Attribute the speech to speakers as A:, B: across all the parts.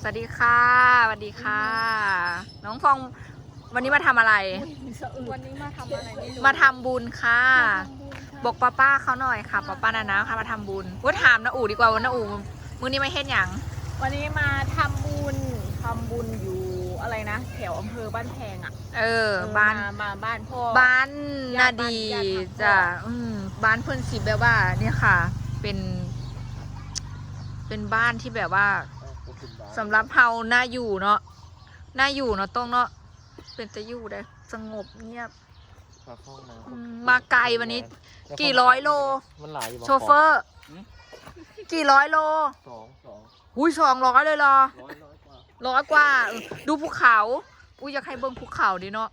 A: สวัสดีค่ะสวัสดีค่ะ น้องฟองวันนี้มาทำอะไร
B: วันนี้มาทำอะไรไม่รู้
A: มาทำบุญค่ะ บอกป้าป้าเขาหน่อยค่ะป้าป้านานะค่ะมาทำบุญว่าถามนาอูดีกว่าว่านาอูมื้อนี้ไม่เฮ็ดหยัง
B: วันนี้มาทำบุญทำบุญอยู่อะไรนะ แถวอำเภอบ้านแพงอะ
A: เออ บ้าน
B: มามาบ้านพ่อ
A: บ้านนาดี
B: ญาติบ้าน
A: จ้ะ
B: ญาติทางพ่ออื
A: อืมบ้านเพื่อนสิแบบว่า เนี่ยค่ะ เป็น เป็นบ้านที่แบบว่า สำหรับเฮาน่าอยู่เนาะน่าอยู่เนาะต้องเนาะเป็นจะอยู่ได้สงบเงียบ
C: มาเข้าห้องน้
A: อืมมาไกลวันนี้ำกี่ร้อยโล
C: มันหลายอยู่
A: โชเฟอร์ กี่ร้อยโล
C: สองสอง
A: อุ้ยสองร้อยเลยเหรอ
C: ร้อยร้อยกว่า
A: ร้อยกว่าเออดูภูเขา อุ้ยอยากให้เบิ่งภูเขาดิเนาะ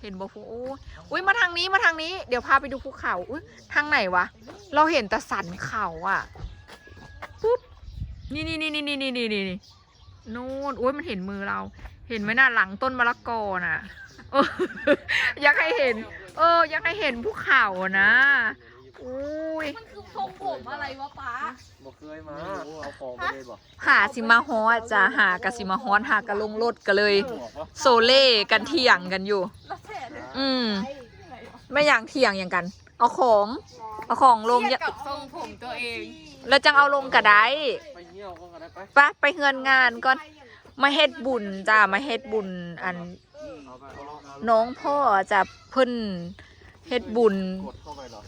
A: เห็นบ่ภูอุ้ยอุ้ยมาทางนี้มาทางนี้ เดี๋ยวพาไปดูภูเขา อุ้ยทางไหนวะ เราเห็นแต่สันเขาอะปุ๊บ นี่นี่นี่นี่นี่นี่นี่นี่นู่นอุ้ยมันเห็นมือเรา เห็นไหมน่ะหลังต้นมะละกอน่ะเออยากให้เห็น เออ อยากให้เห็นภูเขานะอุ้ย
B: มันคือทรงผมอะไรวะป๊า
C: บอกเคยมาเอาของไปเลยบอก
A: หาสิมาฮอดจะหากะสิมาฮอนหากะลงรถกันเลย โซเล่กันเถียงกันอยู่ อืมไม่อย่างเถียงอย่างกัน เอาของ เอาของลงยั
B: บทรงผมตัวเอง
A: แล้วจังเอาลงกระได
C: ไปเงี้ยวก็ได้ ป
A: ปะไปเฮือนงานก่อนมาเฮ็ดบุญจ้ามาเฮ็ดบุญอัน
C: เอาไปเอาเอา
A: น้องพ่อจะเพิ่นเฮ็ดบุญ
C: กดเข้าไปเหรอ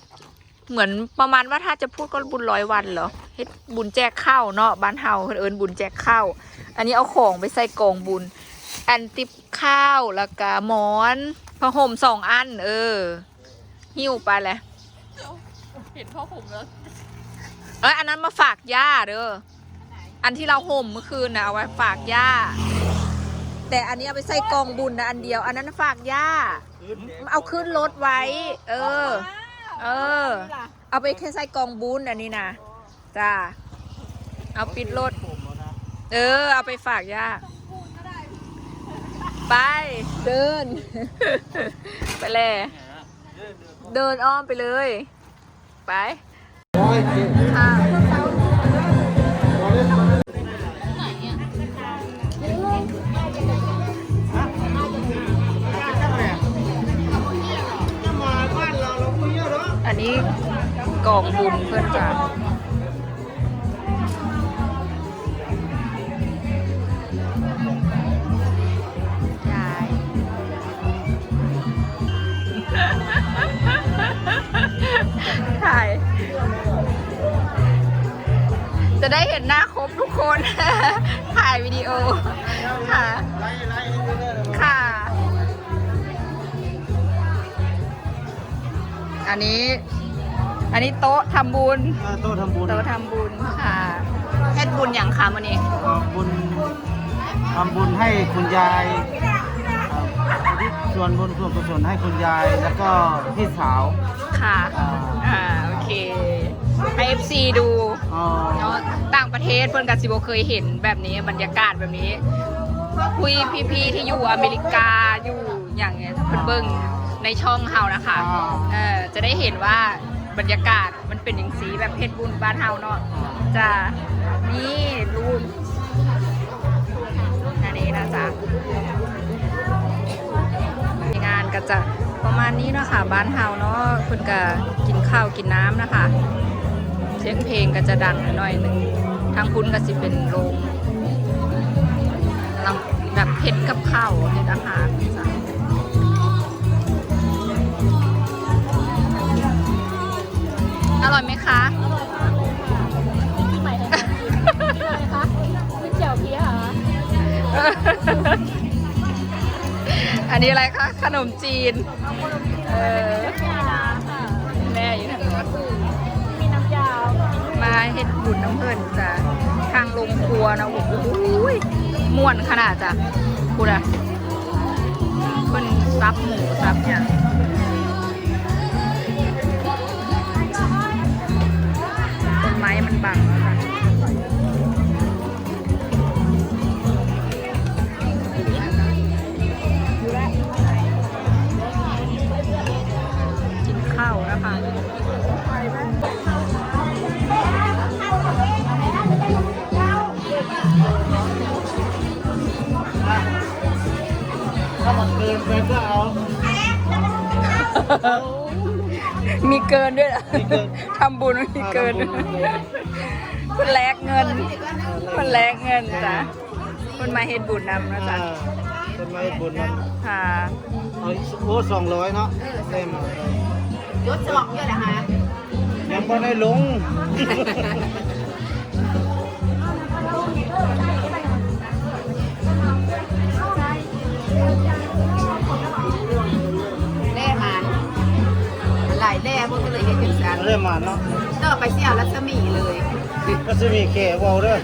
A: เหมือนประมาณว่าถ้าจะพูดก็บุญร้อยวันเหรอเฮ็ดบุญแจกข้าวเนาะบ้านเฮาเพิ่นเอิ้นบุญแจกข้าวอันนี้เอาของไปใส่กองบุญ อันติบข้าวแล้วก็หมอนผ้าห่มสองอัน เออ หิ้วไปแหละ
B: เห็นพ่อผมแล้ว
A: เอ้ยอันนั้นมาฝากย่าเด้อ อันที่เราห่มเมื่อคืนนะเอาไว้ฝากย่า แต่อันนี้เอาไปใส่กองบุญนะอันเดียว อันนั้นฝากย่า เอาขึ้นรถไว้ เออ เออ เอาไปแค่ใส่กองบุญอันนี้นะจ้าเอาปิดรถ
C: ผมแล้วนะ
A: เออ เอาไปฝากย่า ไป เดิน ไปเลยเดินอ้อมไปเลย ไปค่ะ นี้กล่องบุญเพื่อนจ้าถ่ายจะได้เห็นหน้าครบทุกคน ถ่ายวิดีโอค่ะ อันนี้ อันนี้โต๊ะทำบุญ
C: โต๊ะทำบุญ
A: โต๊ะทำบุญค่ะเฮ็ดบุญอย่างค่ะวันนี้
C: บุญทำบุญให้คุณยายส่วนบุญส่วนกุศลให้คุณยายแล้วก็พี่สาว
A: ค่ะ อ่าโอเคให้ FC ดู
C: อ๋อ
A: เนาะต่างประเทศเพื่อนกับซิโบเคยเห็นแบบนี้บรรยากาศแบบนี้ คุยพี่ๆที่อยู่อเมริกาอยู่อย่างเงี้ยเพิ่นเบิ่ง ในช่องเฮานะคะเออจะได้เห็นว่าบรรยากาศมันเป็นอย่างสีแบบเพชรบุญบ้านเฮาเนาะจะนี่รูปอันนี้นะจ๊ะงานก็จะประมาณนี้เนาะคะบ้านเฮาเนาะคุณก็กินข้าวกินน้ำนะคะ เสียงเพลงก็จะดังหน่อยหนึ่งทางคุณก็สิเป็นโรงลำแบบเผ็ดกับข้าวเผ็ดอาหารจ้ะ อร่อยไหมคะ
B: ที่ใหม่เลยอะไรคะเป็นเจียวเพี้ยเหรอ
A: อันนี้อะไรคะขนมจีนเออ
B: ค่ะ
A: แม่อยู่ทางโน้น
B: มีน้ำยาว
A: มาเฮ็ดบุญน้ำเพลินจ้ะทางลงครัวนะโอ้โหม่วนขนาดจ้ะคุณอะเพิ่นซับหมูซับอย่าง บังแล้วกันกินข้าวนะคะถ้ามันเกิ
C: นไปก็เอา
A: มีเกินด้วยเหรอ
C: มีเกิน
A: ทำบุญมีเกินคนแลกเงินคนแลกเงินจ้ะคนมาเฮ็ดบุญนำนะจ๊ะ
C: อ่าเป็นไม้บุญนะ
A: ค่ะ
C: เอาโอ้สองร้อยเนาะเต็ม
B: ยศสองเยอะนะฮะ
C: ยังบ่ได้ลง ไม่ได้มาเนาะ
B: ต่อไปเสี่ยวรัศมีเลย
C: ก็จะมีแก่เบาเด้อ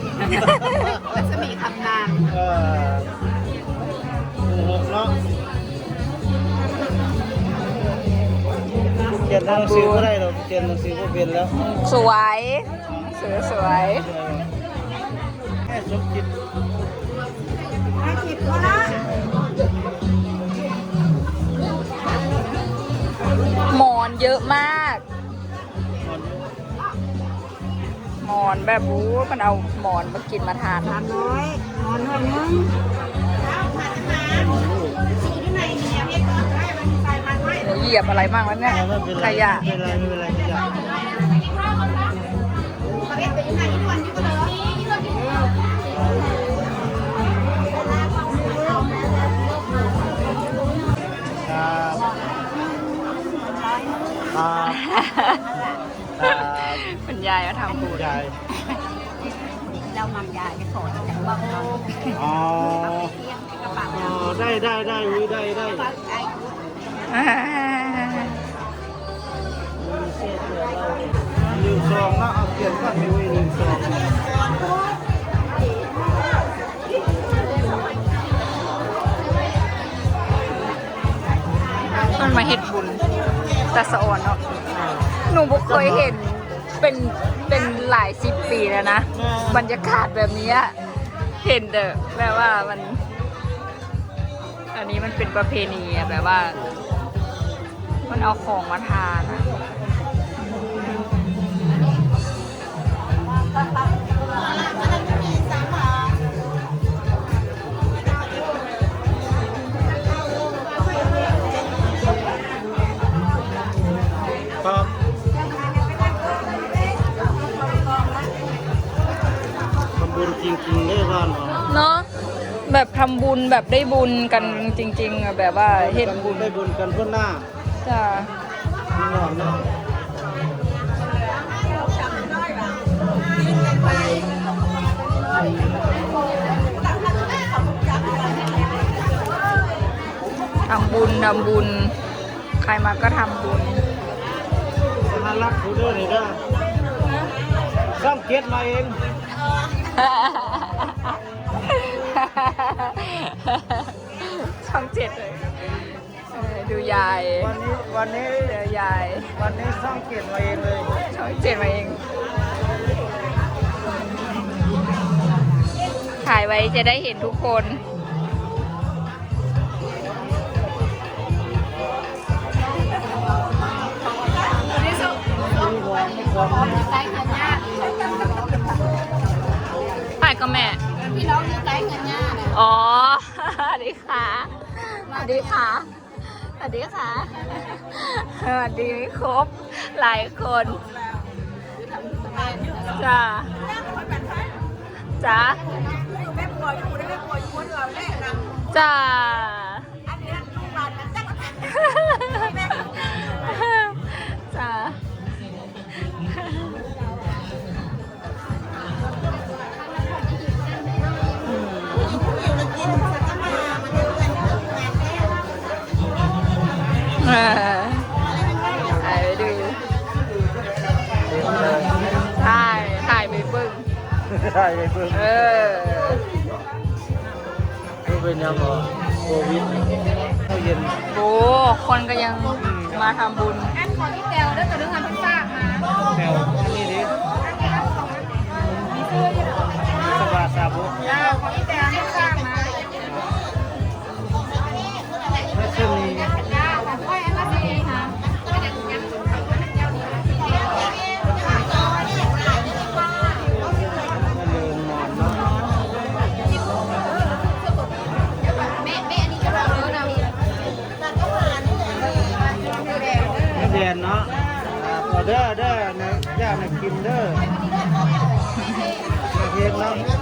B: รัศมีคำนาน
C: เออหกเนาะเขียนหนังสือก็ได้หรอกเขียนหนังสือก็เป็นแล้ว
A: สวยสวยสวย
C: แค่สมจิต
B: ให้คิดว่านะ
A: หมอนเยอะมาก อนแบบรู้มันเอาหมอนมากินมาทาน
B: สามร้อยนอนหน่อยนึง
A: เหยียบอะไรบ้างวะเนี่ย
C: ไม่เป็น
A: ข
C: ไร
A: ยะ
C: ไม่เป็นไรไม่เป็นไร ได้ได้ได้อุ้ยได้ได้
B: ไอ้
C: หนึ่งซองนะเอาเปลี่ยนก็มีอุ้ยหนึ่งซอง
A: มันมาเห็ดบุญแต่สะอ่อนเนาะหนูบ่เคยเห็นเป็นเป็นหลายสิบปีแล้วนะ บรรยากาศแบบเนี้ยเห็นเด้อแบบว่ามัน อันนี้มันเป็นประเพณีอะแบบว่า มันเอาของมาทานอะ
C: ครับทำบุญจริงๆได้บ้านเหรอ
A: เนาะ แบบทำบุญแบบได้บุญกันจริงๆอะแบบว่าเฮ็ดบุญ
C: ได้บุญกันทั่วหน้า
A: จ้า
C: นี่หรอกนะ
A: ทำบุญทำบุญ ใครมาก็ทำบุญ
C: น่ารักผู้เด้อนี่เด้อสร้างเกียรติมาเอง
A: ช่องเจ็ดเลยเออดูยาย
C: วันนี้วันนี้
A: เดี๋ยวยาย
C: วันนี้สร้างเกียรติมาเองเลย
A: ช่องเจ็ดมาเอง ถ่ายไว้จะได้เห็นทุกคน
B: ไก่เงินยาก
A: ไปก็แม่
B: อ๋
A: อ สวัสดีค่ะ สวัสดีค่ะ สวัสดีค่ะ สวัสดีครบ หลายคนจ้าจ้า
B: แม่
A: ถ่ายไปดู ถ่าย ถ่ายไปเบึ้ง
C: ใช่ไปเพิ่ม
A: เออ
C: ก็เป็นยังไงโควิดเข้าเย็น
A: โอ้คนก็ยังมาทำบุญ
B: อันของพี่แตวได้แต่เรื่องงานพิซซ่ามา
C: แถวอันนี้
B: เด้
C: อเด้
B: อนะย่า
C: นะกินเด้อเฮ็ดเนาะ